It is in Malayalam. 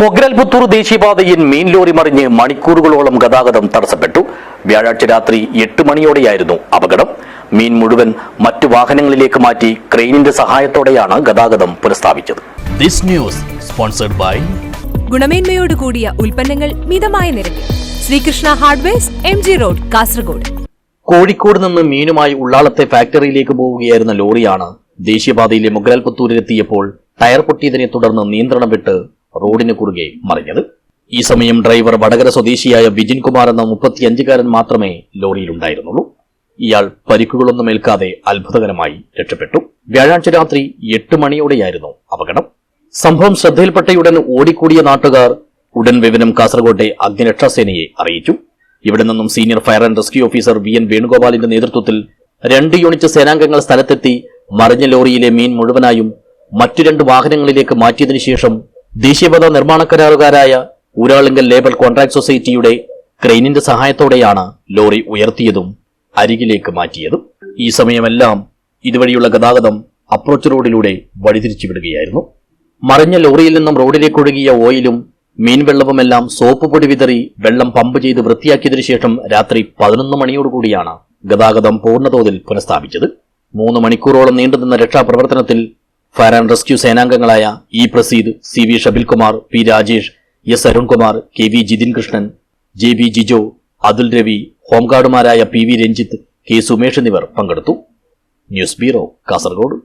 മൊഗ്രൽപുത്തൂർ ദേശീയപാതയിൽ മീൻ ലോറി മറിഞ്ഞ് മണിക്കൂറുകളോളം ഗതാഗതം തടസ്സപ്പെട്ടു. വ്യാഴാഴ്ച രാത്രി എട്ട് മണിയോടെയായിരുന്നു അപകടം. മീൻ മുഴുവൻ മറ്റു വാഹനങ്ങളിലേക്ക് മാറ്റി ക്രെയിനിന്റെ സഹായത്തോടെയാണ് ഗതാഗതം പുനഃസ്ഥാപിച്ചത്. This news sponsored by ഗുണമേന്മയോട് കൂടിയ ഉൽപ്പന്നങ്ങൾ മിതമായ നിരക്കിൽ. Sreekrishna hardwares M G road Kasaragod. Kozhikode നിന്ന് മീനുമായി ഉള്ളാളത്തെ ഫാക്ടറിയിലേക്ക് പോവുകയായിരുന്ന ലോറിയാണ് ദേശീയപാതയിലെ മുഗ്രൽപുത്തൂരിലെത്തിയപ്പോൾ ടയർ പൊട്ടിയതിനെ തുടർന്ന് നിയന്ത്രണം വിട്ട് റോഡിന് കുറുകെ മറിഞ്ഞത്. ഈ സമയം ഡ്രൈവർ വടകര സ്വദേശിയായ ബിജിൻ കുമാർ എന്ന മുപ്പത്തിയഞ്ചുകാരൻ മാത്രമേ ലോറിയിലുണ്ടായിരുന്നുള്ളൂ. ഇയാൾ പരിക്കുകളൊന്നും ഏൽക്കാതെ അത്ഭുതകരമായി രക്ഷപ്പെട്ടു. വ്യാഴാഴ്ച രാത്രി എട്ട് മണിയോടെയായിരുന്നു അപകടം. സംഭവം ശ്രദ്ധയിൽപ്പെട്ടയുടൻ ഓടിക്കൂടിയ നാട്ടുകാർ ഉടൻ വിവരം കാസർകോട്ടെ അഗ്നിരക്ഷാസേനയെ അറിയിച്ചു. ഇവിടെ നിന്നും senior fire and rescue officer V N വേണുഗോപാലിന്റെ നേതൃത്വത്തിൽ രണ്ട് യൂണിറ്റ് സേനാംഗങ്ങൾ സ്ഥലത്തെത്തി മറിഞ്ഞ ലോറിയിലെ മീൻ മുഴുവനായും മറ്റു രണ്ട് വാഹനങ്ങളിലേക്ക് മാറ്റിയതിനു ശേഷം ദേശീയപാത നിർമ്മാണ കരാറുകാരായ ഊരാളിങ്കൽ ലേബൽ കോൺട്രാക്ട് സൊസൈറ്റിയുടെ ക്രെയിനിന്റെ സഹായത്തോടെയാണ് ലോറി ഉയർത്തിയതും അരികിലേക്ക് മാറ്റിയതും. ഈ സമയമെല്ലാം ഇതുവഴിയുള്ള ഗതാഗതം അപ്രോച്ച് റോഡിലൂടെ വഴിതിരിച്ചുവിടുകയായിരുന്നു. മറിഞ്ഞ ലോറിയിൽ നിന്നും റോഡിലേക്ക് ഒഴുകിയ ഓയിലും മീൻവെള്ളവുമെല്ലാം സോപ്പ് പൊടി വിതറി വെള്ളം പമ്പ് ചെയ്ത് വൃത്തിയാക്കിയതിനു ശേഷം രാത്രി പതിനൊന്ന് മണിയോടുകൂടിയാണ് ഗതാഗതം പൂർണതോതിൽ പുനഃസ്ഥാപിച്ചത്. മൂന്ന് മണിക്കൂറോളം നീണ്ടുനിന്ന രക്ഷാപ്രവർത്തനത്തിൽ fire and rescue സേനാംഗങ്ങളായ E Praseed C V Shabilkumar P Rajesh S Arunkumar K V Jithin Krishnan J B Jijo Athul Ravi ഹോംഗാർഡുമാരായ P V Ranjith K Sumesh എന്നിവർ പങ്കെടുത്തു. News bureau Kasaragod.